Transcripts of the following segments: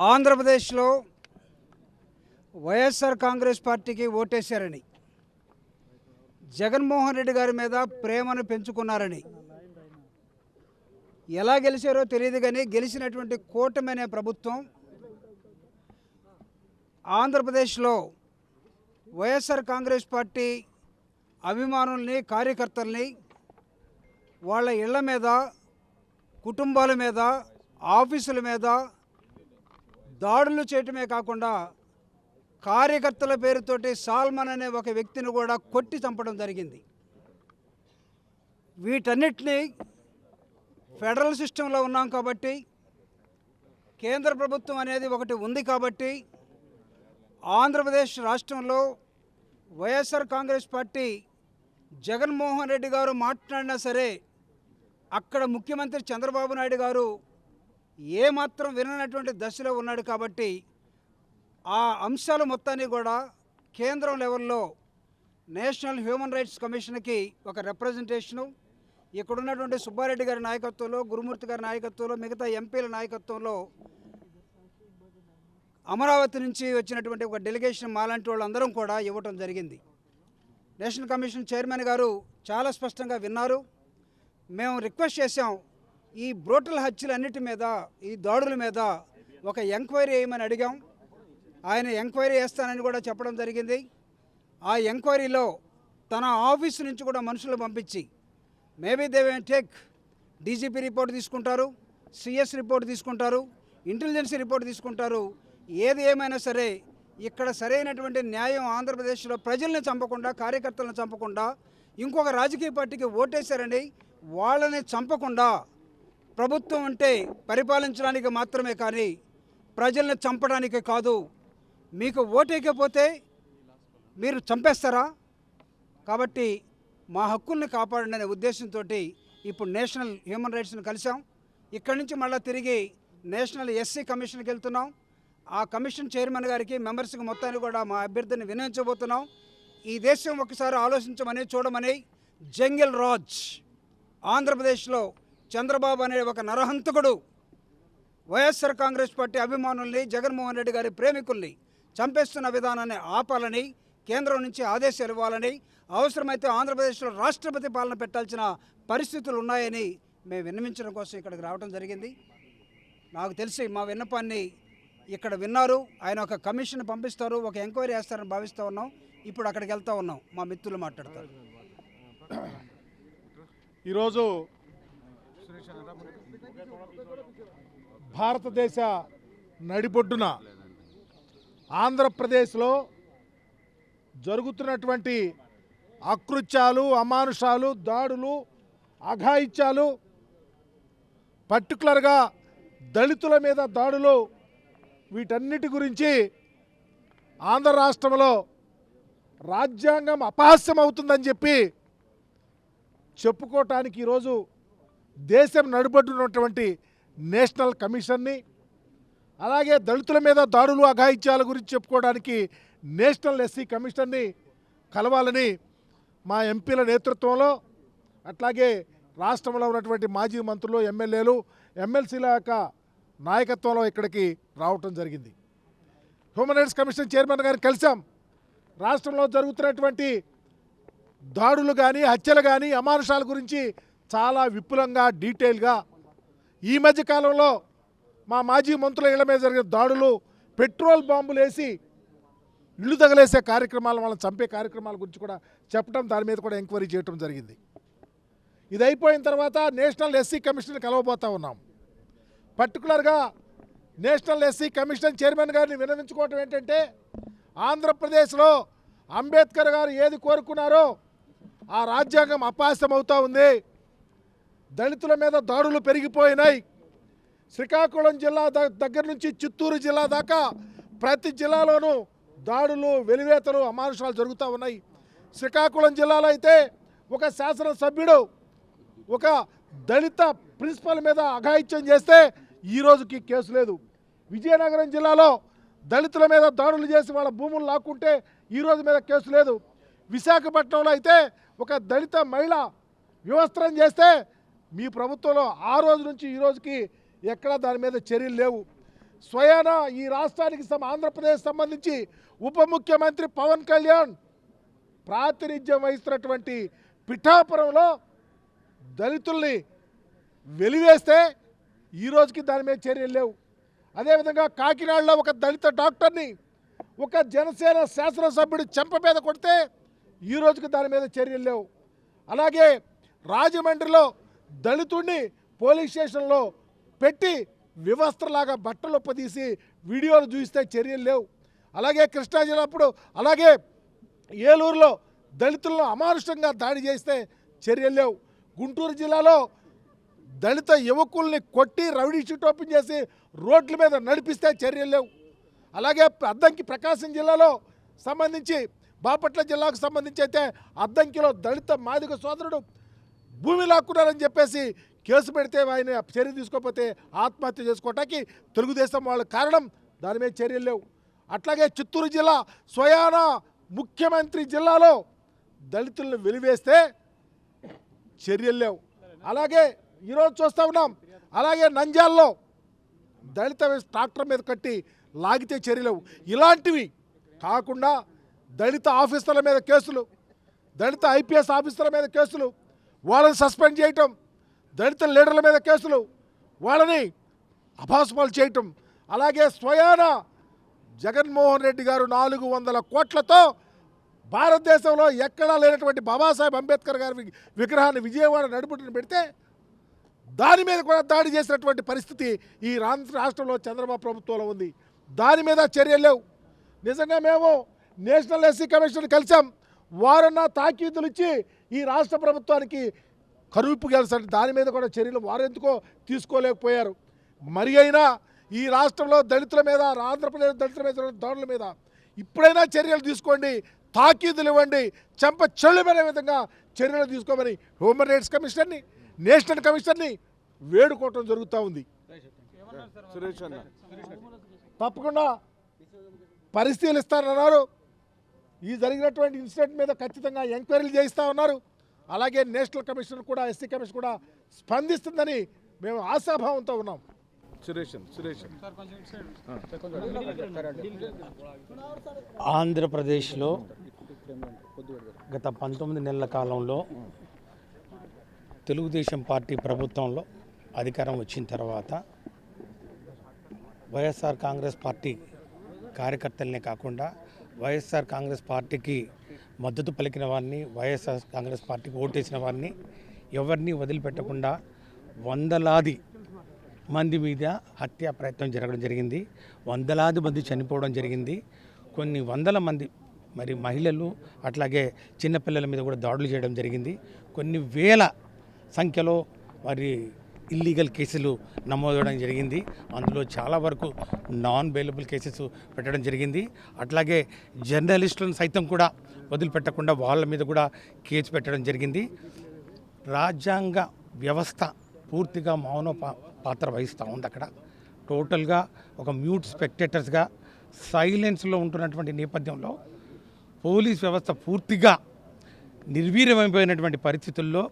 ఆంధ్రప్రదేశ్లో వైఎస్ఆర్ కాంగ్రెస్ పార్టీకి ఓటేశారని జగన్మోహన్ రెడ్డి గారి మీద ప్రేమను పెంచుకున్నారని. ఎలా గెలిచారో తెలియదు కానీ గెలిచినటువంటి కూటమి అనే ప్రభుత్వం ఆంధ్రప్రదేశ్లో వైఎస్ఆర్ కాంగ్రెస్ పార్టీ అభిమానుల్ని కార్యకర్తల్ని వాళ్ళ ఇళ్ళ మీద కుటుంబాల మీద ఆఫీసుల మీద దాడులు చేయటమే కాకుండా కార్యకర్తల పేరుతోటి సాల్మన్ అనే ఒక వ్యక్తిని కూడా కొట్టి చంపడం జరిగింది. వీటన్నిటినీ ఫెడరల్ సిస్టంలో ఉన్నాం కాబట్టి కేంద్ర ప్రభుత్వం అనేది ఒకటి ఉంది కాబట్టి ఆంధ్రప్రదేశ్ రాష్ట్రంలో వైఎస్ఆర్ కాంగ్రెస్ పార్టీ జగన్మోహన్ రెడ్డి గారు మాట్లాడినా సరే అక్కడ ముఖ్యమంత్రి చంద్రబాబు నాయుడు గారు ఏమాత్రం విననటువంటి దశలో ఉన్నాడు కాబట్టి ఆ అంశాలు మొత్తాన్ని కూడా కేంద్రం లెవెల్లో నేషనల్ హ్యూమన్ రైట్స్ కమిషన్కి ఒక రిప్రజెంటేషను ఇక్కడ ఉన్నటువంటి సుబ్బారెడ్డి గారి నాయకత్వంలో గురుమూర్తి గారి నాయకత్వంలో మిగతా ఎంపీల నాయకత్వంలో అమరావతి నుంచి వచ్చినటువంటి ఒక డెలిగేషన్ మాలాంటి వాళ్ళందరం కూడా ఇవ్వటం జరిగింది. నేషనల్ కమిషన్ చైర్మన్ గారు చాలా స్పష్టంగా విన్నారు. మేము రిక్వెస్ట్ చేసాం ఈ బ్రోటల్ హత్యలన్నిటి మీద ఈ దాడుల మీద ఒక ఎంక్వైరీ వేయమని అడిగాం. ఆయన ఎంక్వైరీ వేస్తానని కూడా చెప్పడం జరిగింది. ఆ ఎంక్వైరీలో తన ఆఫీస్ నుంచి కూడా మనుషులు పంపించి maybe they take DGP report తీసుకుంటారు సిఎస్ రిపోర్ట్ తీసుకుంటారు ఇంటెలిజెన్స్ రిపోర్ట్ తీసుకుంటారు. ఏది ఏమైనా సరే ఇక్కడ సరైనటువంటి న్యాయం ఆంధ్రప్రదేశ్లో ప్రజల్ని చంపకుండా కార్యకర్తలను చంపకుండా ఇంకొక రాజకీయ పార్టీకి ఓటేశారండి వాళ్ళని చంపకుండా ప్రభుత్వం అంటే పరిపాలించడానికి మాత్రమే కానీ ప్రజల్ని చంపడానికి కాదు. మీకు ఓటేకపోతే మీరు చంపేస్తారా? కాబట్టి మా హక్కుల్ని కాపాడండి అనే ఉద్దేశంతో ఇప్పుడు నేషనల్ హ్యూమన్ రైట్స్ని కలిసాం ఇక్కడి నుంచి మళ్ళీ తిరిగి నేషనల్ ఎస్సీ కమిషన్కి వెళ్తున్నాం. ఆ కమిషన్ చైర్మన్ గారికి మెంబర్స్కి మొత్తాన్ని కూడా మా అభ్యర్థిని వినియోగించబోతున్నాం. ఈ దేశం ఒకసారి ఆలోచించమని చూడమని. జంగిల్ రాజ్ ఆంధ్రప్రదేశ్లో చంద్రబాబు అనే ఒక నరహంతకుడు వైఎస్ఆర్ కాంగ్రెస్ పార్టీ అభిమానుల్ని జగన్మోహన్ రెడ్డి గారి ప్రేమికుల్ని చంపేస్తున్న విధానాన్ని ఆపాలని కేంద్రం నుంచి ఆదేశాలు ఇవ్వాలని అవసరమైతే ఆంధ్రప్రదేశ్లో రాష్ట్రపతి పాలన పెట్టాల్సిన పరిస్థితులు ఉన్నాయని మేము విన్నవించడం కోసం ఇక్కడికి రావడం జరిగింది. నాకు తెలిసి మా విన్నపాన్ని ఇక్కడ విన్నారు. ఆయన ఒక కమిషన్ పంపిస్తారు ఒక ఎంక్వైరీ వేస్తారని భావిస్తూ ఉన్నాం. ఇప్పుడు అక్కడికి వెళ్తూ ఉన్నాం. మా మిత్రులు మాట్లాడతారు. ఈరోజు భారతదేశ నడిబొడ్డున ఆంధ్రప్రదేశ్లో జరుగుతున్నటువంటి అకృత్యాలు అమానుషాలు దాడులు అఘాయిత్యాలు పర్టికులర్గా దళితుల మీద దాడులు వీటన్నిటి గురించి ఆంధ్ర రాష్ట్రంలో రాజ్యాంగం అపహాస్యం అవుతుందని చెప్పి చెప్పుకోవటానికి ఈరోజు దేశం నడుబడున్నటువంటి నేషనల్ కమిషన్ని అలాగే దళితుల మీద దాడులు అఘాయిత్యాల గురించి చెప్పుకోవడానికి నేషనల్ ఎస్సీ కమిషన్ని కలవాలని మా ఎంపీల నేతృత్వంలో అట్లాగే రాష్ట్రంలో ఉన్నటువంటి మాజీ మంత్రులు ఎమ్మెల్యేలు ఎమ్మెల్సీల యొక్క నాయకత్వంలో ఇక్కడికి రావటం జరిగింది. హ్యూమన్ రైట్స్ కమిషన్ చైర్మన్ గారిని కలిసాం రాష్ట్రంలో జరుగుతున్నటువంటి దాడులు కానీ హత్యలు కానీ అమానుషాల గురించి చాలా విపులంగా డీటెయిల్గా ఈ మధ్య కాలంలో మా మాజీ మంత్రుల ఇళ్ళ మీద జరిగిన దాడులు పెట్రోల్ బాంబులు వేసి ఇల్లు తగలేసే కార్యక్రమాలు వాళ్ళని చంపే కార్యక్రమాల గురించి కూడా చెప్పడం దాని మీద కూడా ఎంక్వైరీ చేయడం జరిగింది. ఇది అయిపోయిన తర్వాత నేషనల్ ఎస్సీ కమిషన్ కలవబోతా ఉన్నాం. పర్టికులర్గా నేషనల్ ఎస్సీ కమిషన్ చైర్మన్ గారిని వినవించుకోవటం ఏంటంటే ఆంధ్రప్రదేశ్లో అంబేద్కర్ గారు ఏది కోరుకున్నారో ఆ రాజ్యాంగం అపాస్యం అవుతూ ఉంది. దళితుల మీద దాడులు పెరిగిపోయినాయి. శ్రీకాకుళం జిల్లా దగ్గర నుంచి చిత్తూరు జిల్లా దాకా ప్రతి జిల్లాలోనూ దాడులు వెలివేతలు అమానుషాలు జరుగుతూ ఉన్నాయి. శ్రీకాకుళం జిల్లాలో అయితే ఒక శాసనసభ్యుడు ఒక దళిత ప్రిన్సిపల్ మీద అఘాయిత్యం చేస్తే ఈ రోజుకి కేసు లేదు. విజయనగరం జిల్లాలో దళితుల మీద దాడులు చేసి వాళ్ళ భూములు లాక్కుంటే ఈ రోజు మీద కేసు లేదు. విశాఖపట్నంలో అయితే ఒక దళిత మహిళ వివస్త్రం చేస్తే మీ ప్రభుత్వంలో ఆ రోజు నుంచి ఈ రోజుకి ఎక్కడా దాని మీద చర్యలు లేవు. స్వయాన ఈ రాష్ట్రానికి ఆంధ్రప్రదేశ్ సంబంధించి ఉప ముఖ్యమంత్రి పవన్ కళ్యాణ్ ప్రాతినిధ్యం వహిస్తున్నటువంటి పిఠాపురంలో దళితుల్ని వెలివేస్తే ఈ రోజుకి దాని మీద చర్యలు లేవు. అదేవిధంగా కాకినాడలో ఒక దళిత డాక్టర్ని ఒక జనసేన శాసనసభ్యుడు చెంప మీద కొడితే ఈ రోజుకి దాని మీద చర్యలు లేవు. అలాగే రాజమండ్రిలో దళితుడిని పోలీస్ స్టేషన్లో పెట్టి వివస్త్రలాగా బట్టలు ఒప్పదీసి వీడియోలు చూస్తే చర్యలు లేవు. అలాగే కృష్ణా జిల్లాప్పుడు అలాగే ఏలూరులో దళితులను అమానుషంగా దాడి చేస్తే చర్యలు లేవు. గుంటూరు జిల్లాలో దళిత యువకుల్ని కొట్టి రౌడీ షీట్ ఓపెన్ చేసి రోడ్ల మీద నడిపిస్తే చర్యలు లేవు. అలాగే అద్దంకి ప్రకాశం జిల్లాలో సంబంధించి బాపట్ల జిల్లాకు సంబంధించి అయితే అద్దంకిలో దళిత మాదిగ సోదరుడు భూమి లాక్కున్నారని చెప్పేసి కేసు పెడితే ఆయన చర్య తీసుకోకపోతే ఆత్మహత్య చేసుకోవటానికి తెలుగుదేశం వాళ్ళ కారణం దాని మీద చర్యలు లేవు. అట్లాగే చిత్తూరు జిల్లా స్వయాన ముఖ్యమంత్రి జిల్లాలో దళితులను వెలివేస్తే చర్యలు లేవు. అలాగే ఈరోజు చూస్తూ ఉన్నాం. అలాగే నంజాల్లో దళిత ట్రాక్టర్ మీద కట్టి లాగితే చర్యలు ఇలాంటివి కాకుండా దళిత ఆఫీసర్ల మీద కేసులు దళిత ఐపీఎస్ ఆఫీసర్ల మీద కేసులు వాళ్ళని సస్పెండ్ చేయటం దళిత లీడర్ల మీద కేసులు వాళ్ళని అభాసుపాలు చేయటం అలాగే స్వయాన జగన్మోహన్ రెడ్డి గారు నాలుగు వందల కోట్లతో భారతదేశంలో ఎక్కడా లేనటువంటి బాబాసాహెబ్ అంబేద్కర్ గారి విగ్రహాన్ని విజయవాడ నడుపుటిని పెడితే దాని మీద కూడా దాడి చేసినటువంటి పరిస్థితి ఈ రాష్ట్రంలో చంద్రబాబు ప్రభుత్వంలో ఉంది. దాని మీద చర్యలు లేవు. నిజంగా మేము నేషనల్ ఎస్సీ కమిషన్ కలిసాం. వారన్నా తాకీదులు ఇచ్చి ఈ రాష్ట్ర ప్రభుత్వానికి కరువుపు గెలిచారు దాని మీద కూడా చర్యలు వారెందుకో తీసుకోలేకపోయారు. మరి అయినా ఈ రాష్ట్రంలో దళితుల మీద ఆంధ్రప్రదేశ్ దళితుల మీద దాడుల మీద ఇప్పుడైనా చర్యలు తీసుకోండి తాకీదులు ఇవ్వండి చెంప చెల్లుమనే విధంగా చర్యలు తీసుకోమని హ్యూమన్ రైట్స్ కమిషన్ని నేషనల్ కమిషన్ని వేడుకోవటం జరుగుతూ ఉంది. తప్పకుండా పరిశీలిస్తారన్నారు. ఈ జరిగినటువంటి ఇన్సిడెంట్ మీద ఖచ్చితంగా ఎంక్వైరీలు చేయిస్తూ ఉన్నారు. అలాగే నేషనల్ కమిషన్ కూడా ఎస్సీ కమిషన్ కూడా స్పందిస్తుందని మేము ఆశాభావంతో ఉన్నాం. ఆంధ్రప్రదేశ్లో గత పంతొమ్మిది నెలల కాలంలో తెలుగుదేశం పార్టీ ప్రభుత్వంలో అధికారం వచ్చిన తర్వాత వైఎస్ఆర్ కాంగ్రెస్ పార్టీ కార్యకర్తలనే కాకుండా వైఎస్ఆర్ కాంగ్రెస్ పార్టీకి మద్దతు పలికిన వారిని వైఎస్ఆర్ కాంగ్రెస్ పార్టీకి ఓటేసిన వారిని ఎవరిని వదిలిపెట్టకుండా వందలాది మంది మీద హత్యా ప్రయత్నం జరగడం జరిగింది. వందలాది మంది చనిపోవడం జరిగింది. కొన్ని వందల మంది మరి మహిళలు అట్లాగే చిన్నపిల్లల మీద కూడా దాడులు చేయడం జరిగింది. కొన్ని వేల సంఖ్యలో మరి ఇల్లీగల్ కేసులు నమోదవడం జరిగింది. అందులో చాలా వరకు నాన్ బెయిలబుల్ కేసెస్ పెట్టడం జరిగింది. అట్లాగే జర్నలిస్టులను సైతం కూడా వదిలిపెట్టకుండా వాళ్ళ మీద కూడా కేసు పెట్టడం జరిగింది. రాజ్యాంగ వ్యవస్థ పూర్తిగా మౌన పాత్ర వహిస్తూ ఉంది అక్కడ. టోటల్గా ఒక మ్యూట్ స్పెక్టేటర్స్గా సైలెన్స్లో ఉంటున్నటువంటి నేపథ్యంలో పోలీస్ వ్యవస్థ పూర్తిగా నిర్వీర్యమైపోయినటువంటి పరిస్థితుల్లో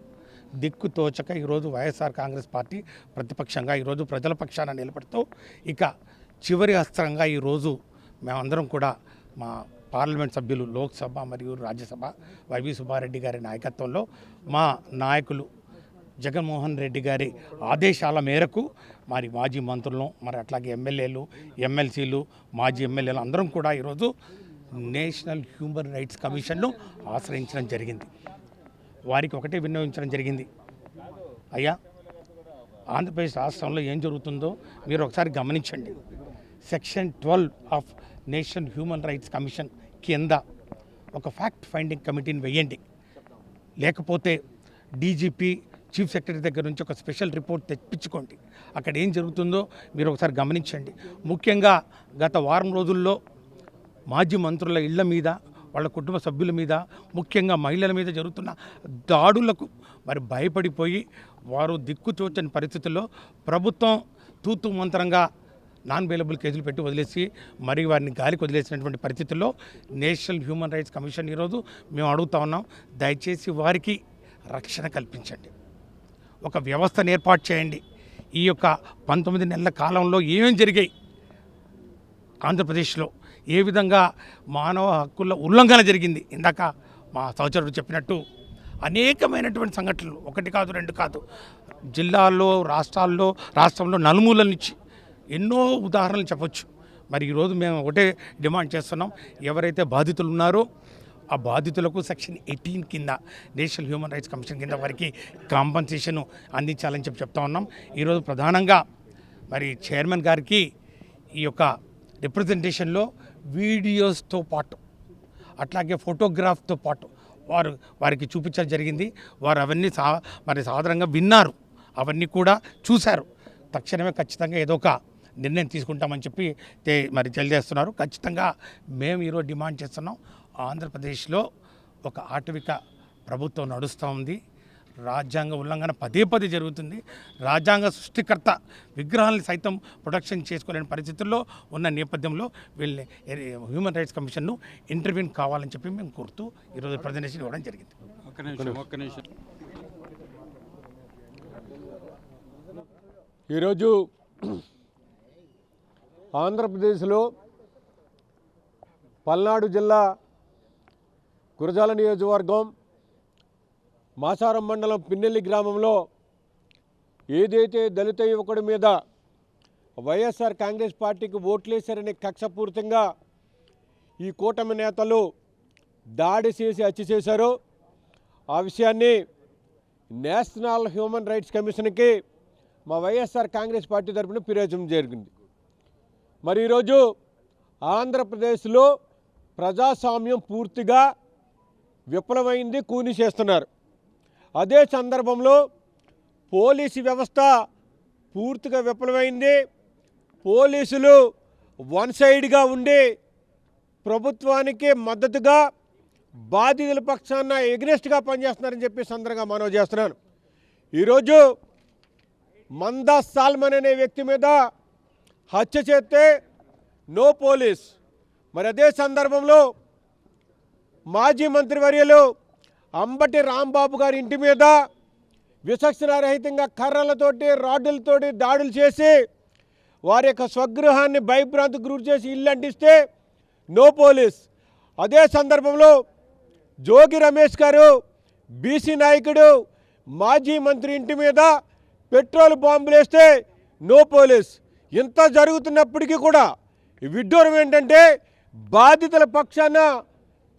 దిక్కు తోచక ఈరోజు వైఎస్ఆర్ కాంగ్రెస్ పార్టీ ప్రతిపక్షంగా ఈరోజు ప్రజల పక్షాన నిలబడుతూ ఇక చివరి అస్త్రంగా ఈరోజు మేమందరం కూడా మా పార్లమెంట్ సభ్యులు లోక్సభ మరియు రాజ్యసభ వైవి సుబ్బారెడ్డి గారి నాయకత్వంలో మా నాయకులు జగన్మోహన్ రెడ్డి గారి ఆదేశాల మేరకు మరి మాజీ మంత్రులను మరి అట్లాగే ఎమ్మెల్యేలు ఎమ్మెల్సీలు మాజీ ఎమ్మెల్యేలు అందరం కూడా ఈరోజు నేషనల్ హ్యూమన్ రైట్స్ కమిషన్ను ఆశ్రయించడం జరిగింది. వారికి ఒకటే విన్నవించడం జరిగింది. అయ్యా ఆంధ్రప్రదేశ్ రాష్ట్రంలో ఏం జరుగుతుందో మీరు ఒకసారి గమనించండి. Section twelve of national human rights commission కింద ఒక ఫ్యాక్ట్ ఫైండింగ్ కమిటీని వేయండి. లేకపోతే డీజీపీ చీఫ్ సెక్రటరీ దగ్గర నుంచి ఒక స్పెషల్ రిపోర్ట్ తెప్పించుకోండి. అక్కడ ఏం జరుగుతుందో మీరు ఒకసారి గమనించండి. ముఖ్యంగా గత వారం రోజుల్లో మాజీ మంత్రుల ఇళ్ళ మీద వాళ్ళ కుటుంబ సభ్యుల మీద ముఖ్యంగా మహిళల మీద జరుగుతున్న దాడులకు మరి భయపడిపోయి వారు దిక్కుచోచని పరిస్థితుల్లో ప్రభుత్వం తూతు మంత్రంగా నాన్ బెయిలబుల్ కేసులు పెట్టి వదిలేసి మరి వారిని గాలికి వదిలేసినటువంటి పరిస్థితుల్లో నేషనల్ హ్యూమన్ రైట్స్ కమిషన్ ఈరోజు మేము అడుగుతా ఉన్నాం. దయచేసి వారికి రక్షణ కల్పించండి. ఒక వ్యవస్థను ఏర్పాటు చేయండి. ఈ యొక్క పంతొమ్మిది నెలల కాలంలో ఏమేమి జరిగాయి? ఆంధ్రప్రదేశ్లో ఏ విధంగా మానవ హక్కుల ఉల్లంఘన జరిగింది? ఇందాక మా సహచరుడు చెప్పినట్టు అనేకమైనటువంటి సంఘటనలు ఒకటి కాదు రెండు కాదు జిల్లాల్లో రాష్ట్రాల్లో రాష్ట్రంలో నలుమూలల నుంచి ఎన్నో ఉదాహరణలు చెప్పొచ్చు. మరి ఈరోజు మేము ఒకటే డిమాండ్ చేస్తున్నాం ఎవరైతే బాధితులు ఉన్నారో ఆ బాధితులకు సెక్షన్ ఎయిటీన్ కింద నేషనల్ హ్యూమన్ రైట్స్ కమిషన్ కింద వారికి కాంపన్సేషన్ అందించాలని చెప్పి చెప్తా ఉన్నాం. ఈరోజు ప్రధానంగా మరి చైర్మన్ గారికి ఈ యొక్క రిప్రజెంటేషన్లో వీడియోస్తో పాటు అట్లాగే ఫోటోగ్రాఫ్తో పాటు వారు వారికి చూపించడం జరిగింది. వారు అవన్నీ సా మరి సాధారణంగా విన్నారు. అవన్నీ కూడా చూశారు. తక్షణమే ఖచ్చితంగా ఏదో ఒక నిర్ణయం తీసుకుంటామని చెప్పి మరి తెలియజేస్తున్నారు. ఖచ్చితంగా మేము ఈరోజు డిమాండ్ చేస్తున్నాం. ఆంధ్రప్రదేశ్లో ఒక ఆటవిక ప్రభుత్వం నడుస్తూ ఉంది. రాజ్యాంగ ఉల్లంఘన పదే పదే జరుగుతుంది. రాజ్యాంగ సృష్టికర్త విగ్రహాలను సైతం ప్రొటెక్షన్ చేసుకోలేని పరిస్థితుల్లో ఉన్న నేపథ్యంలో వీళ్ళని హ్యూమన్ రైట్స్ కమిషన్ను ఇంటర్వ్యూన్ కావాలని చెప్పి మేము కోరుతూ ఈరోజు ప్రజెంటేషన్ ఇవ్వడం జరిగింది. ఒక్క నిమిషం ఒక్క నిమిషం. ఈరోజు ఆంధ్రప్రదేశ్లో పల్నాడు జిల్లా గురజాల నియోజకవర్గం మాసారం మండలం పిన్నెల్లి గ్రామంలో ఏదైతే దళిత యువకుడి మీద వైఎస్ఆర్ కాంగ్రెస్ పార్టీకి ఓట్లేశారనే కక్షపూరితంగా ఈ కూటమి నేతలు దాడి చేసి హత్య చేశారో. ఆ విషయాన్ని నేషనల్ హ్యూమన్ రైట్స్ కమిషన్కి మా వైఎస్ఆర్ కాంగ్రెస్ పార్టీ తరఫున ఫిర్యాదు జరిగింది. మరి ఈరోజు ఆంధ్రప్రదేశ్లో ప్రజాస్వామ్యం పూర్తిగా విఫలమైంది కూని చేస్తున్నారు. అదే సందర్భంలో పోలీసు వ్యవస్థ పూర్తిగా విఫలమైంది. పోలీసులు వన్ సైడ్గా ఉండి ప్రభుత్వానికి మద్దతుగా బాధితుల పక్షాన ఎగ్నెస్ట్గా పనిచేస్తున్నారని చెప్పి సందర్భంగా మనవి చేస్తున్నాను. ఈరోజు మందా సాల్మన్ అనే వ్యక్తి మీద హత్య చేస్తే నో పోలీస్. మరి అదే సందర్భంలో మాజీ మంత్రివర్యులు అంబటి రాంబాబు గారి ఇంటి మీద విచక్షణారహితంగా కర్రలతోటి రాడ్డులతోటి దాడులు చేసి వారి యొక్క స్వగృహాన్ని భయభ్రాంతికి గురి చేసి ఇల్లు అంటిస్తే నో పోలీస్. అదే సందర్భంలో జోగి రమేష్ గారు బీసీ నాయకుడు మాజీ మంత్రి ఇంటి మీద పెట్రోల్ బాంబులు వేస్తే నో పోలీస్. ఇంత జరుగుతున్నప్పటికీ కూడా విడ్డూరం ఏంటంటే బాధితుల పక్షాన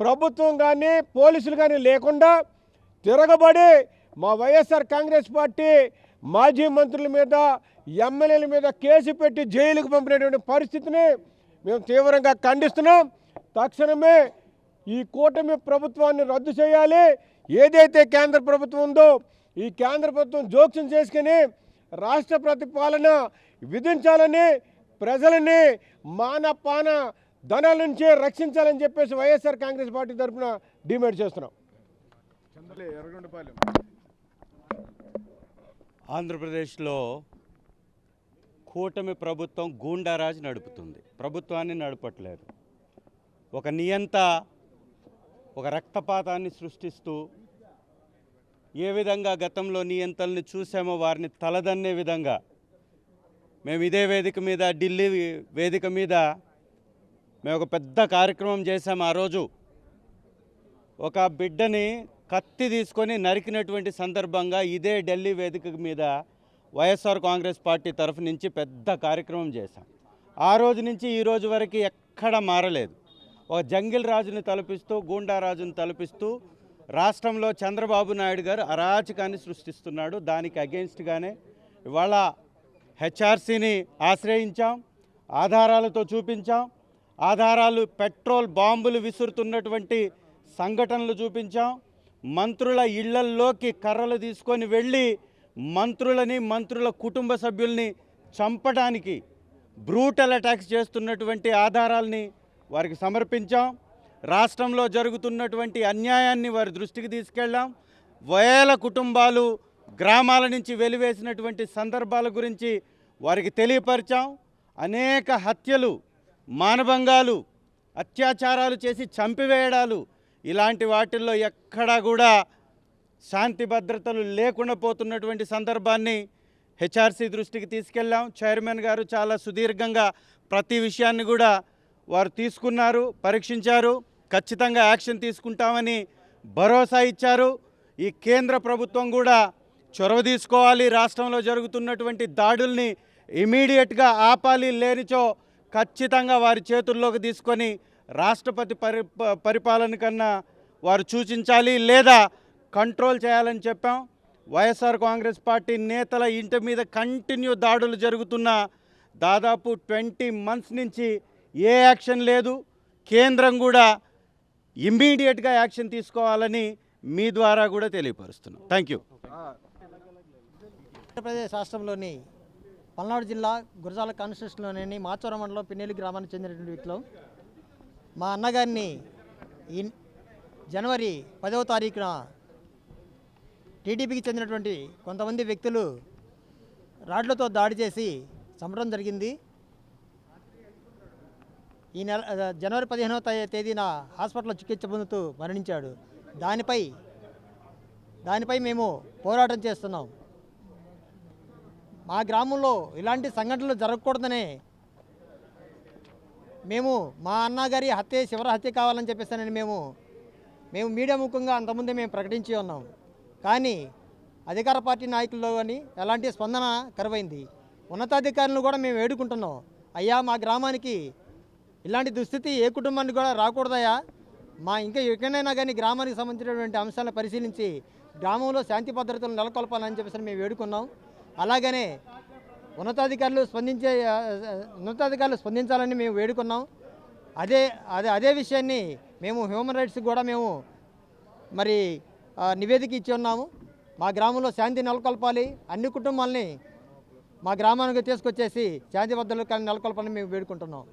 ప్రభుత్వం కానీ పోలీసులు కానీ లేకుండా తిరగబడి మా వైఎస్ఆర్ కాంగ్రెస్ పార్టీ మాజీ మంత్రుల మీద ఎమ్మెల్యేల మీద కేసు పెట్టి జైలుకు పంపినటువంటి పరిస్థితిని మేము తీవ్రంగా ఖండిస్తున్నాం. తక్షణమే ఈ కూటమి ప్రభుత్వాన్ని రద్దు చేయాలి. ఏదైతే కేంద్ర ప్రభుత్వం ఉందో ఈ కేంద్ర ప్రభుత్వం జోక్యం చేసుకుని రాష్ట్ర ప్రతిపాలన విధించాలని ప్రజలని మానపాన ధనాల నుంచి రక్షించాలని చెప్పేసి వైఎస్ఆర్ కాంగ్రెస్ పార్టీ తరఫున డిమాండ్ చేస్తున్నాం. ఆంధ్రప్రదేశ్లో కూటమి ప్రభుత్వం గూండారాజు నడుపుతుంది. ప్రభుత్వాన్ని నడపట్లేదు. ఒక నియంత ఒక రక్తపాతాన్ని సృష్టిస్తూ ఏ విధంగా గతంలో నియంతల్ని చూసామో వారిని తలదన్నే విధంగా మేము ఇదే వేదిక మీద ఢిల్లీ వేదిక మీద మేము ఒక పెద్ద కార్యక్రమం చేశాము ఆ రోజు. ఒక బిడ్డని కత్తి తీసుకొని నరికినటువంటి సందర్భంగా ఇదే ఢిల్లీ వేదిక మీద వైఎస్ఆర్ కాంగ్రెస్ పార్టీ తరఫు నుంచి పెద్ద కార్యక్రమం చేశాం. ఆ రోజు నుంచి ఈ రోజు వరకు ఎక్కడ మారలేదు. ఒక జంగిల్ రాజుని తలపిస్తూ గూండారాజుని తలపిస్తూ రాష్ట్రంలో చంద్రబాబు నాయుడు గారు అరాచకాన్ని సృష్టిస్తున్నాడు. దానికి అగెన్స్ట్గానే ఇవాళ హెచ్ఆర్సీని ఆశ్రయించాం ఆధారాలతో చూపించాం ఆధారాలు పెట్రోల్ బాంబులు విసురుతున్నటువంటి సంఘటనలు చూపించాం. మంత్రుల ఇళ్ళల్లోకి కర్రలు తీసుకొని వెళ్ళి మంత్రులని మంత్రుల కుటుంబ సభ్యుల్ని చంపడానికి బ్రూటల్ అటాక్స్ చేస్తున్నటువంటి ఆధారాల్ని వారికి సమర్పించాం. రాష్ట్రంలో జరుగుతున్నటువంటి అన్యాయాన్ని వారి దృష్టికి తీసుకెళ్ళాం. వేల కుటుంబాలు గ్రామాల నుంచి వెలివేసినటువంటి సందర్భాల గురించి వారికి తెలియపరిచాం. అనేక హత్యలు మానభంగాలు అత్యాచారాలు చేసి చంపివేయడాలు ఇలాంటి వాటిల్లో ఎక్కడా కూడా శాంతి భద్రతలు లేకుండా పోతున్నటువంటి సందర్భాన్ని హెచ్ఆర్సీ దృష్టికి తీసుకెళ్ళాం. చైర్మన్ గారు చాలా సుదీర్ఘంగా ప్రతి విషయాన్ని కూడా వారు తీసుకున్నారు పరీక్షించారు. ఖచ్చితంగా యాక్షన్ తీసుకుంటామని భరోసా ఇచ్చారు. ఈ కేంద్ర ప్రభుత్వం కూడా చొరవ తీసుకోవాలి. రాష్ట్రంలో జరుగుతున్నటువంటి దాడుల్ని ఇమీడియట్గా ఆపాలి లేనిచో ఖచ్చితంగా వారి చేతుల్లోకి తీసుకొని రాష్ట్రపతి పరి పరిపాలన కన్నా వారు సూచించాలి లేదా కంట్రోల్ చేయాలని చెప్పాం. వైఎస్ఆర్ కాంగ్రెస్ పార్టీ నేతల ఇంటి మీద కంటిన్యూ దాడులు జరుగుతున్న దాదాపు ట్వంటీ మంత్స్ నుంచి ఏ యాక్షన్ లేదు. కేంద్రం కూడా ఇమ్మీడియట్గా యాక్షన్ తీసుకోవాలని మీ ద్వారా కూడా తెలియపరుస్తున్నాం. థ్యాంక్ యూ ఆంధ్రప్రదేశ్ రాష్ట్రంలోని పల్నాడు జిల్లా గురజాల కాన్స్టిట్యూషన్లోని మాచవరం మండలం పిన్నెల్లి గ్రామానికి చెందినటువంటి వ్యక్తులు మా అన్నగారిని ఈ జనవరి పదవ తారీఖున టీడీపీకి చెందినటువంటి కొంతమంది వ్యక్తులు రాడ్లతో దాడి చేసి చంపడం జరిగింది. ఈ నెల జనవరి పదిహేనవ తేదీన హాస్పిటల్లో చికిత్స పొందుతూ మరణించాడు. దానిపై దానిపై మేము పోరాటం చేస్తున్నాం. మా గ్రామంలో ఇలాంటి సంఘటనలు జరగకూడదనే మేము మా అన్నగారి హత్య శివర హత్య కావాలని చెప్పేసానని మేము మేము మీడియా ముఖంగా అంతకుముందే మేము ప్రకటించి ఉన్నాం. కానీ అధికార పార్టీ నాయకుల్లో కానీ ఎలాంటి స్పందన కరువైంది. ఉన్నతాధికారులను కూడా మేము వేడుకుంటున్నాం. అయ్యా మా గ్రామానికి ఇలాంటి దుస్థితి ఏ కుటుంబానికి కూడా రాకూడదయా మా ఇంకా ఎక్కడైనా కానీ గ్రామానికి సంబంధించినటువంటి అంశాలను పరిశీలించి గ్రామంలో శాంతి భద్రతలు నెలకొల్పాలని చెప్పేసి మేము వేడుకున్నాం. అలాగనే ఉన్నతాధికారులు స్పందించే ఉన్నతాధికారులు స్పందించాలని మేము వేడుకున్నాం. అదే అదే అదే విషయాన్ని మేము హ్యూమన్ రైట్స్కి కూడా మేము మరి నివేదిక ఇచ్చి ఉన్నాము. మా గ్రామంలో శాంతి నెలకొల్పాలి. అన్ని కుటుంబాలని మా గ్రామానికి తీసుకొచ్చేసి శాంతి భద్రతలు నెలకొల్పాలని మేము వేడుకుంటున్నాం.